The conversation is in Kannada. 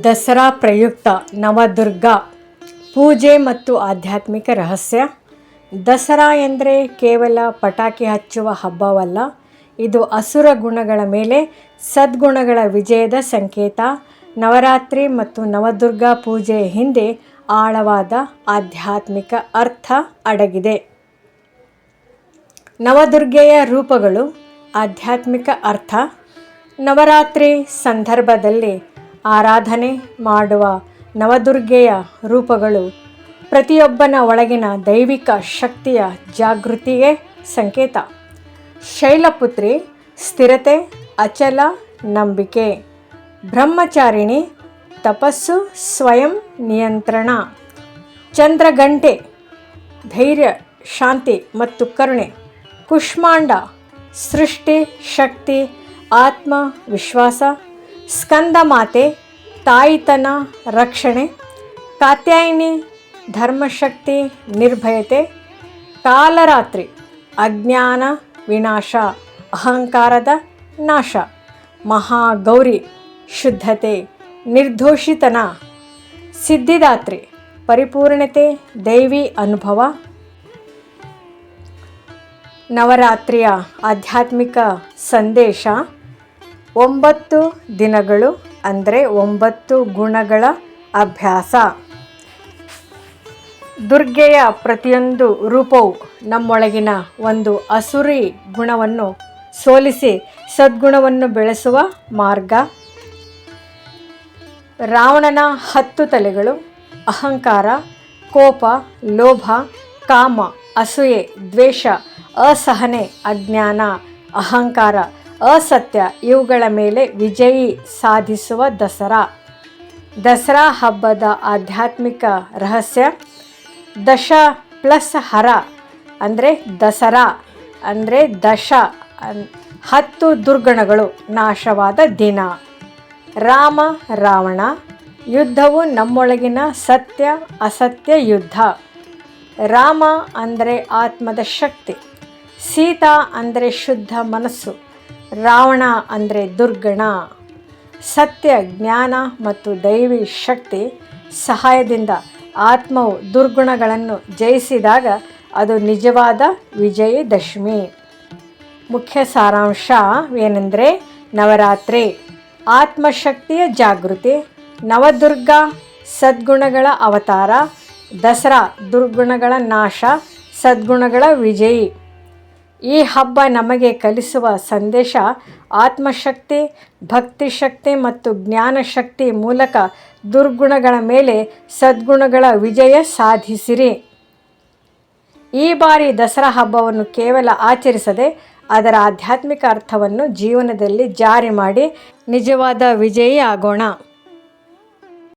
ದಸರಾ ಪ್ರಯುಕ್ತ ನವದುರ್ಗ. ಪೂಜೆ ಮತ್ತು ಆಧ್ಯಾತ್ಮಿಕ ರಹಸ್ಯ. ದಸರಾ ಎಂದರೆ ಕೇವಲ ಪಟಾಕಿ ಹಚ್ಚುವ ಹಬ್ಬವಲ್ಲ, ಇದು ಅಸುರ ಗುಣಗಳ ಮೇಲೆ ಸದ್ಗುಣಗಳ ವಿಜಯದ ಸಂಕೇತ. ನವರಾತ್ರಿ ಮತ್ತು ನವದುರ್ಗಾ ಪೂಜೆ ಹಿಂದೆ ಆಳವಾದ ಆಧ್ಯಾತ್ಮಿಕ ಅರ್ಥ ಅಡಗಿದೆ. ನವದುರ್ಗೆಯ ರೂಪಗಳು ಆಧ್ಯಾತ್ಮಿಕ ಅರ್ಥ. ನವರಾತ್ರಿ ಸಂದರ್ಭದಲ್ಲಿ ಆರಾಧನೆ ಮಾಡುವ ನವದುರ್ಗೆಯ ರೂಪಗಳು ಪ್ರತಿಯೊಬ್ಬನ ಒಳಗಿನ ದೈವಿಕ ಶಕ್ತಿಯ ಜಾಗೃತಿಗೆ ಸಂಕೇತ. ಶೈಲಪುತ್ರಿ, ಸ್ಥಿರತೆ, ಅಚಲ, ನಂಬಿಕೆ. ಬ್ರಹ್ಮಚಾರಿಣಿ, ತಪಸ್ಸು, ಸ್ವಯಂ ನಿಯಂತ್ರಣ. ಚಂದ್ರಗಂಟೆ, ಧೈರ್ಯ, ಶಾಂತಿ ಮತ್ತು ಕರುಣೆ. ಕುಷ್ಮಾಂಡ, ಸೃಷ್ಟಿ, ಶಕ್ತಿ, ಆತ್ಮ, ವಿಶ್ವಾಸ. ಸ್ಕಂದಮಾತೆ ತಾಯಿತನ ರಕ್ಷಣೆ, ಕಾತ್ಯಾಯಿನಿ ಧರ್ಮಶಕ್ತಿ ನಿರ್ಭಯತೆ, ಕಾಲರಾತ್ರಿ ಅಜ್ಞಾನ ವಿನಾಶ, ಅಹಂಕಾರದ ನಾಶ, ಮಹಾಗೌರಿ ಶುದ್ಧತೆ ನಿರ್ದೋಷಿತನ, ಸಿದ್ಧಿದಾತ್ರಿ ಪರಿಪೂರ್ಣತೆ ದೈವಿ ಅನುಭವ. ನವರಾತ್ರಿಯ ಆಧ್ಯಾತ್ಮಿಕ ಸಂದೇಶ. ಒಂಬತ್ತು ದಿನಗಳು ಅಂದರೆ ಒಂಬತ್ತು ಗುಣಗಳ ಅಭ್ಯಾಸ. ದುರ್ಗೆಯ ಪ್ರತಿಯೊಂದು ರೂಪವು ನಮ್ಮೊಳಗಿನ ಒಂದು ಅಸುರಿ ಗುಣವನ್ನು ಸೋಲಿಸಿ ಸದ್ಗುಣವನ್ನು ಬೆಳೆಸುವ ಮಾರ್ಗ. ರಾವಣನ ಹತ್ತು ತಲೆಗಳು, ಅಹಂಕಾರ, ಕೋಪ, ಲೋಭ, ಕಾಮ, ಅಸೂಯೆ, ದ್ವೇಷ, ಅಸಹನೆ, ಅಜ್ಞಾನ, ಅಹಂಕಾರ ಅಸತ್ಯ. ಇವುಗಳ ಮೇಲೆ ವಿಜಯಿ ಸಾಧಿಸುವ ದಸರಾ. ದಸರಾ ಹಬ್ಬದ ಆಧ್ಯಾತ್ಮಿಕ ರಹಸ್ಯ. ದಶ ಪ್ಲಸ್ ಹರ ಅಂದರೆ ದಸರಾ ಅಂದರೆ ದಶ ಹತ್ತು ದುರ್ಗಣಗಳು, ನಾಶವಾದ ದಿನ. ರಾಮ, ರಾವಣ, ಯುದ್ಧವು ನಮ್ಮೊಳಗಿನ ಸತ್ಯ, ಅಸತ್ಯ ಯುದ್ಧ. ರಾಮ ಅಂದರೆ ಆತ್ಮದ ಶಕ್ತಿ. ಸೀತಾ ಅಂದರೆ ಶುದ್ಧ ಮನಸ್ಸು. ರಾವಣ ಅಂದರೆ ದುರ್ಗಣ. ಸತ್ಯ, ಜ್ಞಾನ ಮತ್ತು ದೈವಿ ಶಕ್ತಿ ಸಹಾಯದಿಂದ ಆತ್ಮವು ದುರ್ಗುಣಗಳನ್ನು ಜಯಿಸಿದಾಗ ಅದು ನಿಜವಾದ ವಿಜಯದಶಮಿ. ಮುಖ್ಯ ಸಾರಾಂಶ ಏನೆಂದರೆ ನವರಾತ್ರಿ. ಆತ್ಮಶಕ್ತಿಯ ಜಾಗೃತಿ, ನವದುರ್ಗ, ಸದ್ಗುಣಗಳ ಅವತಾರ, ದಸರಾ ದುರ್ಗುಣಗಳ ನಾಶ, ಸದ್ಗುಣಗಳ ವಿಜಯಿ. ಈ ಹಬ್ಬ ನಮಗೆ ಕಲಿಸುವ ಸಂದೇಶ ಆತ್ಮಶಕ್ತಿ, ಭಕ್ತಿಶಕ್ತಿ ಮತ್ತು ಜ್ಞಾನ ಶಕ್ತಿ ಮೂಲಕ ದುರ್ಗುಣಗಳ ಮೇಲೆ ಸದ್ಗುಣಗಳ ವಿಜಯ ಸಾಧಿಸಿರಿ. ಈ ಬಾರಿ ದಸರಾ ಹಬ್ಬವನ್ನು ಕೇವಲ ಆಚರಿಸದೆ ಅದರ ಆಧ್ಯಾತ್ಮಿಕ ಅರ್ಥವನ್ನು ಜೀವನದಲ್ಲಿ ಜಾರಿ ಮಾಡಿ ನಿಜವಾದ ವಿಜಯಿ ಆಗೋಣ